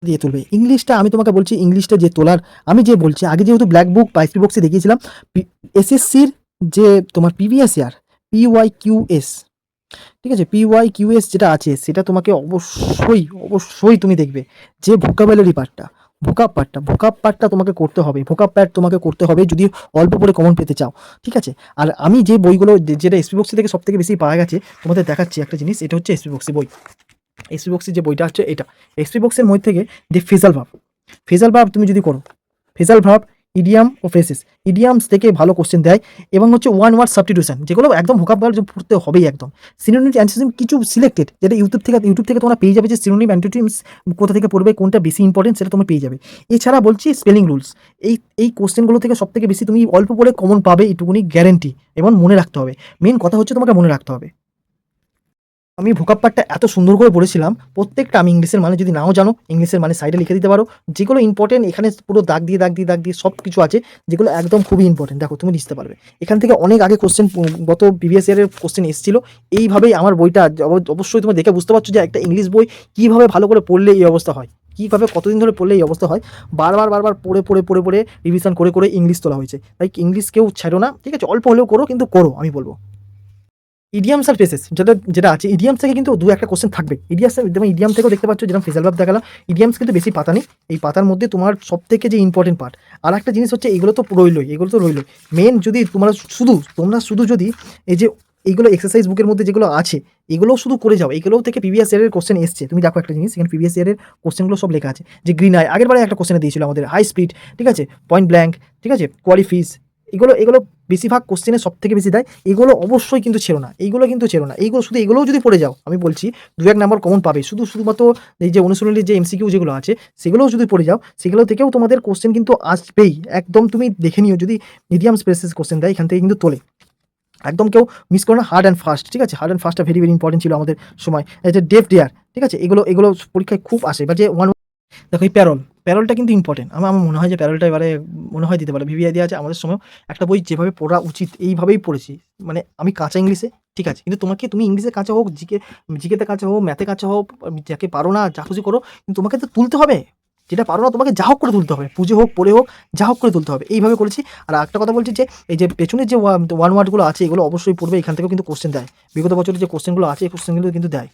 দিয়ে তুলবে। ইংলিশটা আমি তোমাকে বলছি, ইংলিশটা যে তোলার, আমি যে বলছি, আগে যেহেতু ব্ল্যাক বুক বা এসপি বক্সে দেখিয়েছিলাম এসএসসির যে তোমার পিভিএস ইয়ার পিওয়াই কিউএস ঠিক আছে? পিওয়াই কিউএস যেটা আছে, সেটা তোমাকে অবশ্যই অবশ্যই তুমি দেখবে যে ভোকাবুলারি পার্টটা ভোকাপ পার্টটা ভোকাপ পার্টটা তোমাকে করতে হবে ভোকাপ পার্ট তোমাকে করতে হবে যদি অল্প করে কমন পেতে চাও, ঠিক আছে? আর আমি যে বইগুলো যেটা এসপি বক্সি থেকে সব থেকে বেশি পাওয়া গেছে, তোমাদের দেখাচ্ছি একটা জিনিস, এটা হচ্ছে এসপি বক্সি বই। এসপি বক্সের যে বইটা হচ্ছে এটা। এসপি বক্সের মধ্যে থেকে যে ফেজাল ভাব ফেজাল ভাব তুমি যদি করো, ফেজাল ভাব ইডিয়াম ও ফ্রেসেস ইডিয়ামস থেকে ভালো কোশ্চেন দেয় এবং হচ্ছে ওয়ান ওয়ার্ড সাবস্টিটিউশন যেগুলো একদম ভোকাবুলার পড়তে হবেই একদম। সিনোনিম অ্যান্টিসিম কিছু সিলেক্টেড যেটা ইউটিউব থেকে ইউটিউব থেকে তোমরা পেয়ে যাবে যে সিনোনিম অ্যান্টিটিমস কোথা থেকে পড়বে, কোনটা বেশি ইম্পর্টেন্ট সেটা তুমি পেয়ে যাবে। এছাড়া বলছি স্পেলিং রুলস এই এই কোশ্চেনগুলো থেকে সব থেকে বেশি তুমি অল্প পড়ে কমন পাবে, এটুকুনি গ্যারেন্টি এবং মনে রাখতে হবে। মেন কথা হচ্ছে তোমাকে মনে রাখতে হবে। আমি ভোকাপ পার্টটা এত সুন্দর করে পড়েছিলাম, প্রত্যেকটা আমি ইংলিশের মানে যদি নাও জানো, ইংলিশের মানে সাইডে লিখে দিতে পারো। যেগুলো ইম্পর্টেন্ট এখানে পুরো দাগ দিয়ে দাগ দিয়ে দাগ দিয়ে সব কিছু আছে, যেগুলো একদম খুবই ইম্পর্টেন্ট দেখো, তুমি লিখতে পারবে। এখান থেকে অনেক আগে কোশ্চেন গত প্রিভিয়াস ইয়ারের কোশ্চেন এসেছিল। এইভাবেই আমার বইটা অবশ্যই তুমি দেখে বুঝতে পারছ যে একটা ইংলিশ বই কীভাবে ভালো করে পড়লে এই অবস্থা হয়। কীভাবে কতদিন ধরে পড়লে এই অবস্থা হয়। বারবার বারবার পড়ে পড়ে পড়ে পড়ে রিভিশন করে করে ইংলিশ তোলা হয়েছে। তাই ইংলিশ কেউ ছাড়ো না, ঠিক আছে? অল্প হলেও করো, কিন্তু করো, আমি বলব। ইডিয়ামস আর ফেসেস যেটা যেটা আছে ইডিয়ামস থেকে কিন্তু দু একটা কোশ্চেন থাকবে। ইডিয়ামস যেমন ইডিয়াম থেকেও দেখতে পাচ্ছ, যেরকম ফেজাল ভাব দেখালাম ইডিয়ামস কিন্তু বেশি পাতা নেই। এই পাতার মধ্যে তোমার সব থেকে যে ইম্পর্টেন্ট পার্ট আর একটা জিনিস হচ্ছে এগুলো তো রইলই, এগুলো তো রইলই। মেন যদি তোমরা শুধু তোমরা শুধু যদি এই যে এইগুলো এক্সারসাইজ বুকের মধ্যে যেগুলো আছে, এগুলোও শুধু করে যাও, এগুলোও থেকে প্রিভিয়াস ইয়ারের কোশ্চেন এসছে। তুমি দেখো একটা জিনিস, এখানে প্রিভিয়াস ইয়ারের কোশ্চেনগুলো সব লেখা আছে। যে গ্রিন আই আগের বারে একটা কোশ্চেনে দিয়েছিল আমাদের হাই স্পিড ঠিক আছে? পয়েন্ট ব্ল্যাঙ্ক ঠিক আছে? কোয়ালিফিস এগুলো এগুলো বেশিরভাগ কোশ্চেনে সব থেকে বেশি দেয়। এগুলো অবশ্যই কিন্তু ছেড়ো না। এইগুলো কিন্তু ছেড়ো না। এইগুলো শুধু, এগুলোও যদি পড়ে যাও, আমি বলছি, দু এক নাম্বার কমন পাবে। শুধু, শুধুমাত্র এই যে অনুশীলনের যে এমসিকিউ যেগুলো আছে, সেগুলোও যদি পড়ে যাও, সেগুলো থেকেও তোমাদের কোশ্চেন কিন্তু আসবেই। একদম তুমি দেখে নিও, যদি মিডিয়াম স্পেসেস কোশ্চেন দেয়, এখান থেকে কিন্তু তোলে। একদম কেউ মিস করো না হার্ড অ্যান্ড ফাস্ট ঠিক আছে? হার্ড অ্যান্ড ফাস্টটা ভেরি ভেরি ইম্পর্টেন্ট ছিল আমাদের সময়। এই যে ডেফ ডেয়ার ঠিক আছে? এগুলো এগুলো পরীক্ষায় খুব আসে। বা যে ওয়ান দেখো এই প্যারল প্যারলটা কিন্তু ইম্পর্টেন্ট আমার আমার মনে হয় যে প্যারলটা এবারে মনে হয় দিতে পারে ভিভিআই দেওয়া আছে, আমাদের সময় একটা বই যেভাবে পড়া উচিত, এইভাবেই পড়েছি। মানে আমি কাঁচা ইংলিশে, ঠিক আছে। কিন্তু তোমাকে তুমি ইংলিশে কাঁচা হোক, জিকে, জিকেতে কাঁচা হোক, ম্যাথে কাঁচা হোক যাকে পারো না, যা খুশি করো, কিন্তু তোমাকে তো তুলতে হবে। যেটা পারো না, তোমাকে যা হোক করে তুলতে হবে। পুজো হোক, পড়ে হোক, যা হোক করে তুলতে হবে। এইভাবে করেছি। আর একটা কথা বলছি যে, এই যে পেছনের যে ওয়ান ওয়ার্ডগুলো আছে, এগুলো অবশ্যই পড়বে। এখান থেকেও কিন্তু কোশ্চেন দেয়। বিগত বছরের যে কোশ্চেনগুলো আছে, এই কোশ্চেনগুলো কিন্তু দেয়।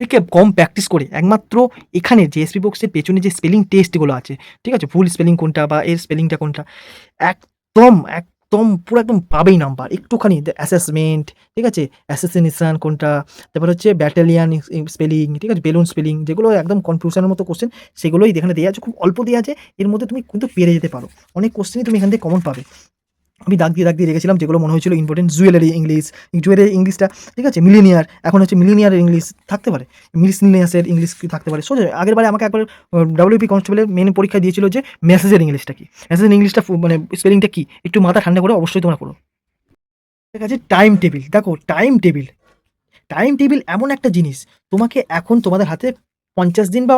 থেকে কম প্র্যাকটিস করে। একমাত্র এখানে যে এসপি বক্সের পেছনে যে স্পেলিং টেস্টগুলো আছে, ঠিক আছে? ফুল স্পেলিং কোনটা বা এর স্পেলিংটা কোনটা? একদম একদম, পুরো একদম পাবেই নাম্বার একটুখানি অ্যাসেসমেন্ট ঠিক আছে? অ্যাসেসিনেশন কোনটা? তারপর হচ্ছে ব্যাটালিয়ান স্পেলিং ঠিক আছে? বেলুন স্পেলিং যেগুলো একদম কনফিউশনের মতো কোশ্চেন সেগুলোই এখানে দেওয়া আছে। খুব অল্প দেওয়া আছে। এর মধ্যে তুমি কিন্তু পেরে যেতে পারো। অনেক কোশ্চেনই তুমি এখান থেকে কমন পাবে। আমি দাগ দিয়ে দাগ দিয়ে রেখেছিলাম যেগুলো মনে হয়েছিল ইম্পর্টেন্ট জুয়েলারি ইংলিশ, জুয়েলারি ইংলিশটা, ঠিক আছে? মিলিনিয়ার, এখন হচ্ছে মিলিনিয়ারের ইংলিশ থাকতে পারে। মিসলিনিয়াসের ইংলিশ থাকতে পারে? সোজা, আগের বারে আমাকে একবার ডাব্লিউপি কনস্টেবলের মেন পরীক্ষা দিয়েছিল যে মেসেজের ইংলিশটা কি। মেসেজের ইংলিশটা মানে স্পেলিংটা কি? একটু মাথা ঠান্ডা করে অবশ্যই তোমরা করো ঠিক আছে? টাইম টেবিল দেখো টাইম টেবিল টাইম টেবিল এমন একটা জিনিস, তোমাকে এখন তোমাদের হাতে পঞ্চাশ দিন বা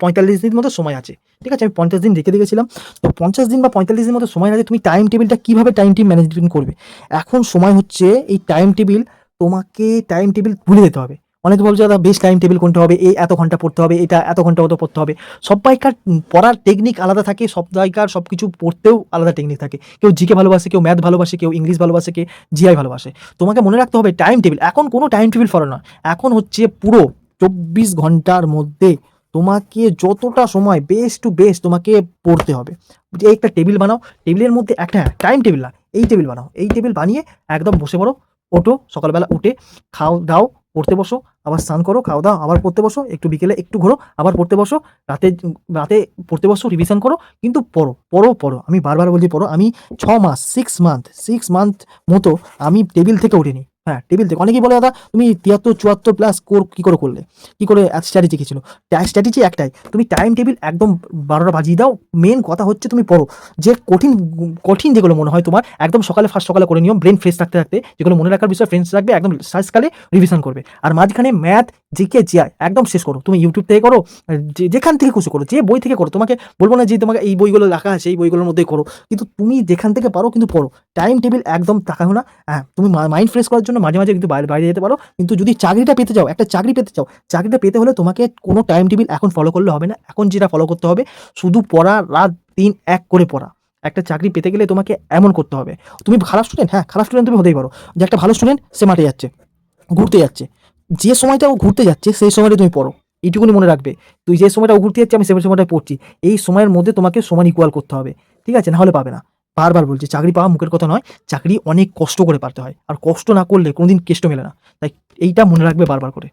পঁয়তাল্লিশ দিন মতো সময় আছে। ঠিক আছে? আমি পঞ্চাশ দিন রেখে দিয়েছিলাম। তো পঞ্চাশ দিন বা পঁয়তাল্লিশ দিন মতো সময় আছে তুমি টাইম টেবিলটা কীভাবে টাইম টিম ম্যানেজমেন্ট করবে? এখন সময় হচ্ছে এই টাইম টেবিল তোমাকে টাইম টেবিল ভুলে যেতে হবে। অনেকে বলছে দাদা বেস্ট টাইম টেবিল কোনটা হবে? এই এত ঘণ্টা পড়তে হবে এটা এত ঘণ্টা মতো পড়তে হবে। সবাইকার উম, পড়ার টেকনিক আলাদা থাকে সব সবাইকার সব কিছু পড়তেও আলাদা টেকনিক থাকে। কেউ জিকে ভালোবাসে কেউ ম্যাথ ভালোবাসে কেউ ইংলিশ ভালোবাসে কেউ জিআই ভালোবাসে। তোমাকে মনে রাখতে হবে টাইম টেবিল এখন কোনো টাইম টেবিল ফলো না এখন হচ্ছে পুরো চব্বিশ ঘণ্টার মধ্যে তোমাকে যতটা সময় বেস্ট টু বেস্ট তোমাকে পড়তে হবে। যে একটা টেবিল বানাও টেবিলের মধ্যে একটা টাইম টেবিল না, এই টেবিল বানাও। এই টেবিল বানিয়ে একদম বসে পড়ো, ওঠো, সকালবেলা উঠে, খাও, দাও, পড়তে বসো, আবার স্নান করো, খাও, দাও, আবার পড়তে বসো, একটু বিকেলে একটু ঘোরো, আবার পড়তে বসো, রাতে রাতে পড়তে বসো রিভিশন করো, কিন্তু পড়ো পড়ো পড়ো। আমি বারবার বলছি পড়ো, আমি ছ মাস সিক্স মান্থ সিক্স মান্থ মতো আমি টেবিল থেকে উঠিনি। হ্যাঁ টেবিল থেকে। অনেকেই বলে, দাদা, তুমি তিয়াত্তর, চুয়াত্তর প্লাস কোর কী করে করলে? কী করে স্ট্র্যাটেজি কী ছিল? স্ট্র্যাটেজি একটাই, তুমি টাইম টেবিল একদম বারোটা বাজিয়ে দাও। মেন কথা হচ্ছে তুমি পড়ো। যে কঠিন কঠিন যেগুলো মনে হয় তোমার, একদম সকালে ফার্স্ট সকালে করে নিও। ব্রেন ফ্রেশ থাকতে থাকতে, যেগুলো মনে রাখার বিষয় ফ্রেন্ডস রাখবে, একদম সাজকালে রিভিশন করবে। আর মাঝখানে ম্যাথ জিকে জিআই একদম শেষ করো। তুমি ইউটিউব থেকে করো, যে যেখান থেকে খুশি করো, যে বই থেকে করো। তোমাকে বলব না যে তোমাকে এই বইগুলো রাখা আছে, এই বইগুলোর মধ্যেই করো। কিন্তু তুমি যেখান থেকে পারো কিন্তু পড়ো। টাইম টেবিল একদম তাকাও না। হ্যাঁ তুমি মাইন্ড ফ্রেশ করার জন্য মাঝে মাঝে কিন্তু বাইরে বাইরে যেতে পারো। কিন্তু যদি চাকরিটা পেতে চাও, একটা চাকরি পেতে চাও, চাকরিটা পেতে হলে তোমাকে কোনো টাইম টেবিল এখন ফলো করলে হবে না। এখন যেটা ফলো করতে হবে, শুধু পড়া, রাত, দিন এক করে পড়া। একটা চাকরি পেতে গেলে তোমাকে এমন করতে হবে। তুমি খারাপ স্টুডেন্ট হ্যাঁ খারাপ স্টুডেন্ট তুমি হতেই পারো। যে একটা ভালো স্টুডেন্ট সে মাঠে যাচ্ছে, ঘুরতে যাচ্ছে। যে সময়টা ও ঘুরতে যাচ্ছে, সেই সময়টা তুমি পড়ো। এইটুকুনি মনে রাখবে। তুই যে সময়টা ঘুরতে যাচ্ছে, আমি সেই সময়টা পড়ছি। এই সময়ের মধ্যে তোমাকে সমান ইকুয়াল করতে হবে। ঠিক আছে? না হলে পাবে না। বারবার বলছি, চাকরি পাওয়া মুখের কথা নয়, চাকরি অনেক কষ্ট করে পারতে হয়। আর কষ্ট না করলে কোনোদিন কেষ্ট মেলে না। তাই এইটা মনে রাখবে বারবার করে।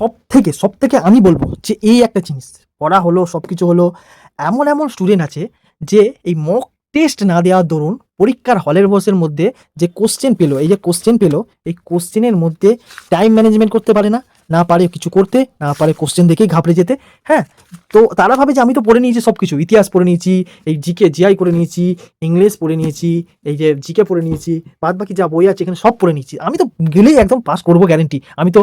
সব থেকে সব থেকে আমি বলব যে এই একটা জিনিস, পড়া হলো সব কিছু হলো, এমন এমন স্টুডেন্ট আছে যে এই মক টেস্ট না দেওয়ার দরুন পরীক্ষার হলের বসের মধ্যে যে কোশ্চেন পেল, এই যে কোশ্চেন পেল, এই কোশ্চেনের মধ্যে টাইম ম্যানেজমেন্ট করতে পারে না না পারে কিছু করতে, না পারে কোশ্চেন দেখেই ঘাবড়ে যেতে হ্যাঁ? তো তারা ভাবে যে আমি তো পড়ে নিয়েছি সব কিছু ইতিহাস পড়ে নিয়েছি, এই জিকে জিআই করে নিয়েছি ইংলিশ পড়ে নিয়েছি, এই যে জিকে পড়ে নিয়েছি বাদ বাকি যা বই আছে এখানে সব পড়ে নিয়েছি। আমি তো গেলেই একদম পাস করব গ্যারেন্টি আমি তো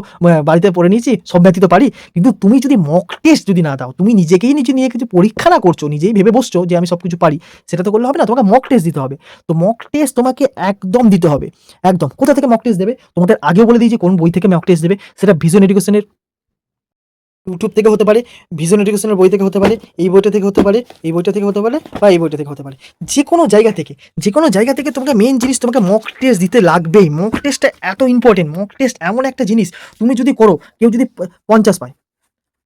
বাড়িতে পড়ে নিয়েছি, সব ব্যথি তো পারি। কিন্তু তুমি যদি মক টেস্ট যদি না দাও, তুমি নিজেকেই নিজে নিয়ে কিছু পরীক্ষা না করছ, নিজেই ভেবে বসছো যে আমি সব কিছু পারি, সেটা তো করলে হবে না, তোমাকে মক টেস্ট দিতে হবে। তো মক টেস্ট তোমাকে একদম দিতে হবে। একদম। কোথা থেকে মক টেস্ট দেবে? তোমাদের আগেও বলে দিয়েছি কোন বই থেকে মক টেস্ট দেবে। সেটা ভিজন এডুকেশনের ইউটিউব থেকে হতে পারে ভিজন এডুকেশনের বই থেকে হতে পারে, এই বইটা থেকে হতে পারে, এই বইটা থেকে হতে পারে বা এই বইটা থেকে হতে পারে। যে কোনো জায়গা থেকে যে কোনো জায়গা থেকে তোমাকে মেন জিনিস তোমাকে মক টেস্ট দিতে লাগবেই। মক টেস্টটা এত ইম্পর্টেন্ট মক টেস্ট এমন একটা জিনিস, তুমি যদি করো, কেউ যদি পঞ্চাশ পায়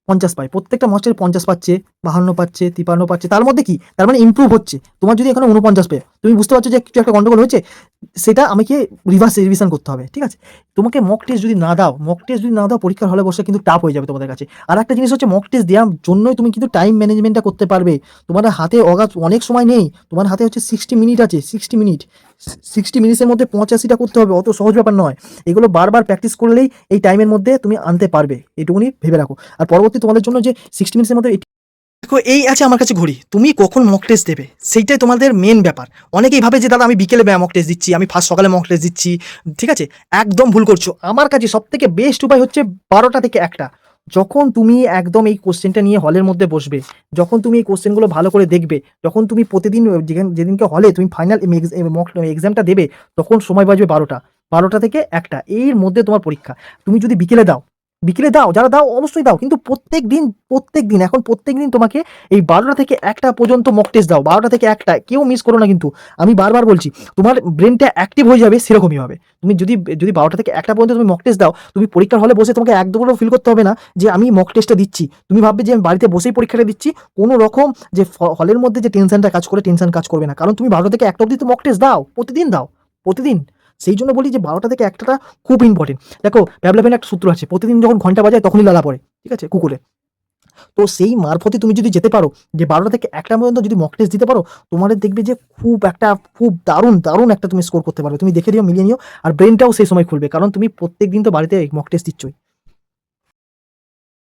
পঞ্চাশ পায়। প্রত্যেকটা মাস্টার পঞ্চাশ পাচ্ছে, বাহান্ন পাচ্ছে, তিপান্ন পাচ্ছে। তার মধ্যে কি? তার মানে ইম্প্রুভ হচ্ছে। তোমার যদি এখানে উনপঞ্চাশ পেয়ে, তুমি বুঝতে পারছ যে কিছু একটা গন্ডগোল হয়েছে, সেটা আমাকে রিভার্স রিভিশন করতে হবে, ঠিক আছে? তোমাকে মক টেস্ট যদি না দাও মক টেস্ট যদি না দাও, পরীক্ষার হলে বসে কিন্তু টাফ হয়ে যাবে তোমাদের কাছে। আর একটা জিনিস হচ্ছে মক টেস্ট দেওয়ার জন্যই তুমি কিন্তু টাইম ম্যানেজমেন্টটা করতে পারবে। তোমার হাতে অগাধ অনেক সময় নেই। তোমার হাতে হচ্ছে সিক্সটি মিনিট আছে সিক্সটি মিনিট সিক্সটি মিনিটসের মধ্যে পঁচাশিটা করতে হবে, অত সহজ ব্যাপার নয়। এগুলো বারবার প্র্যাকটিস করলেই এই টাইমের মধ্যে তুমি আনতে পারবে এটুকুনি ভেবে রাখো। আর পরবর্তী তোমাদের জন্য যে সিক্সটি মিনিটের মধ্যে দেখো, এই আছে আমার কাছে ঘড়ি, তুমি কখন মক টেস্ট দেবে? সেইটাই তোমাদের মেন ব্যাপার। অনেকেই ভাবে যে, দাদা, আমি বিকেলে মক টেস্ট দিচ্ছি, আমি ফার্স্ট সকালে মক টেস্ট দিচ্ছি। ঠিক আছে? একদম ভুল করছ। আমার কাছে সব থেকে বেস্ট উপায় হচ্ছে বারোটা থেকে একটা। যখন তুমি একদম এই কোশ্চেনটা নিয়ে হলের মধ্যে বসবে, যখন তুমি এই কোশ্চেনগুলো ভালো করে দেখবে, যখন তুমি প্রতিদিন যেদিনকে হলে তুমি ফাইনাল এক্সামটা দেবে, তখন সময় বাজবে বারোটা। বারোটা থেকে একটা। এর মধ্যে তোমার পরীক্ষা। তুমি যদি বিকেলে দাও বিকেলে দাও, যারা দাও অবশ্যই দাও। কিন্তু প্রত্যেক দিন প্রত্যেক দিন এখন প্রত্যেক দিন তোমাকে এই বারোটা থেকে একটা পর্যন্ত মক টেস্ট দাও। বারোটা থেকে একটা, কেউ মিস করো না কিন্তু। আমি বারবার বলছি, তোমার ব্রেনটা অ্যাক্টিভ হয়ে যাবে সেরকমই হবে তুমি যদি যদি বারোটা থেকে একটা পর্যন্ত তুমি মক টেস্ট দাও, তুমি পরীক্ষার হলে বসে তোমাকে একদমও ফিল করতে হবে না যে আমি মক টেস্টটা দিচ্ছি। তুমি ভাববে যে আমি বাড়িতে বসেই পরীক্ষাটা দিচ্ছি। কোনো রকম যে হলের মধ্যে যে টেনশনটা কাজ করে টেনশন কাজ করবে না। কারণ তুমি বারোটা থেকে একটা অবধি তো মক টেস্ট দাও। প্রতিদিন দাও। প্রতিদিন। সেই জন্য বলি যে বারোটা থেকে একটাটা খুব ইম্পর্টেন্ট দেখো প্যাবলাপেন একটা সূত্র আছে, প্রতিদিন যখন ঘণ্টা বাজায় তখনই লালা পড়ে, ঠিক আছে, কুকুরে। তো সেই মারফতে তুমি যদি যেতে পারো, যে বারোটা থেকে একটা পর্যন্ত যদি মক টেস্ট দিতে পারো, তোমাদের দেখবে যে খুব একটা, খুব দারুণ দারুণ একটা তুমি স্কোর করতে পারবে। তুমি দেখে দিও, মিলিয়ে নিও, আর ব্রেনটাও সেই সময় খুলবে, কারণ তুমি প্রত্যেক দিন তো বাড়িতে মক টেস্ট দিচ্ছই।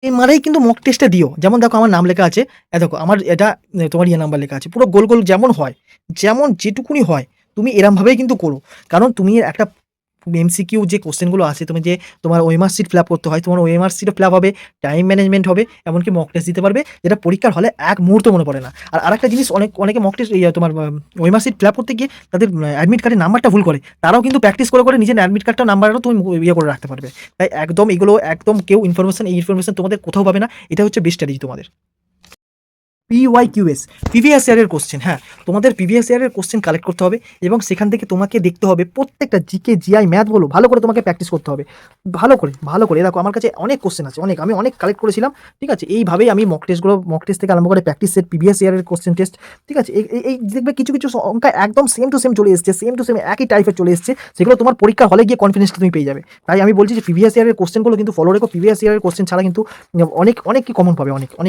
এই মারেই কিন্তু মক টেস্টটা দিও। যেমন দেখো, আমার নাম লেখা আছে দেখো, আমার এটা, তোমার ইয়ে নাম্বার লেখা আছে, পুরো গোল গোল যেমন হয়, যেমন যেটুকুনি হয় তুমি এরমভাবেই কিন্তু করো। কারণ তুমি একটা এমসিকিউ যে কোশ্চেনগুলো আছে, তুমি যে তোমার ওএমআর সিট ফিল করতে হয়, তোমার ওএমআর সিটও ফিল হবে টাইম ম্যানেজমেন্ট হবে, এমনকি মক টেস্ট দিতে পারবে, যেটা পরীক্ষার হলে এক মুহূর্ত মনে পড়ে না। আর আরেকটা জিনিস, অনেক, অনেকে মক টেস্ট তোমার ওএমআর সিট ফিল করতে গিয়ে তাদের অ্যাডমিট কার্ডের নাম্বারটা ভুল করে। তারাও কিন্তু প্র্যাকটিস করে করে নিজের অ্যাডমিট কার্ডটা নাম্বারও তুমি ইয়ে করে রাখতে পারবে। তাই একদম এগুলো, একদম কেউ ইনফরমেশন এই ইনফরমেশন তোমাদের কোথাও পাবে না। এটা হচ্ছে বেস্ট স্ট্র্যাটেজি তোমাদের। পিওয়াই কিউএস প্রিভিয়াস ইয়ারের কোশ্চেন হ্যাঁ। তোমাদের প্রিভিয়াস ইয়ারের কোশ্চেন কালেক্ট করতে হবে এবং সেখান থেকে তোমাকে দেখতে হবে প্রত্যেকটা জিকে জিআই ম্যাথ বলো, ভালো করে তোমাকে প্র্যাকটিস করতে হবে। ভালো করে ভালো করে। দেখো, আমার কাছে অনেক কোশ্চেন আছে, অনেক। আমি অনেক কালেক্ট করেছিলাম, ঠিক আছে? এইভাবেই আমি মক টেস্টগুলো মক টেস্ট থেকে আরম্ভ করে প্র্যাকটিস সেট প্রিভিয়াস ইয়ারের কোশ্চেন টেস্ট ঠিক আছে? এই- দেখবে কিছু কিছু সংখ্যা একদম সেম টু সেম চলে এসছে সেম টু সেম একই টাইপের চলে এসছে, সেগুলো তোমার পরীক্ষা হলে গিয়ে কনফিডেন্সটা তুমি পেয়ে যাবে। তাই আমি বলছি যে প্রিভিয়াস ইয়ারের কোশ্চেনগুলো কিন্তু ফলো রেখো প্রিভিয়াস ইয়ারের কোশ্চেন ছাড়া কিন্তু অনেক অনেক কমন পাবে, অনেক অনেক।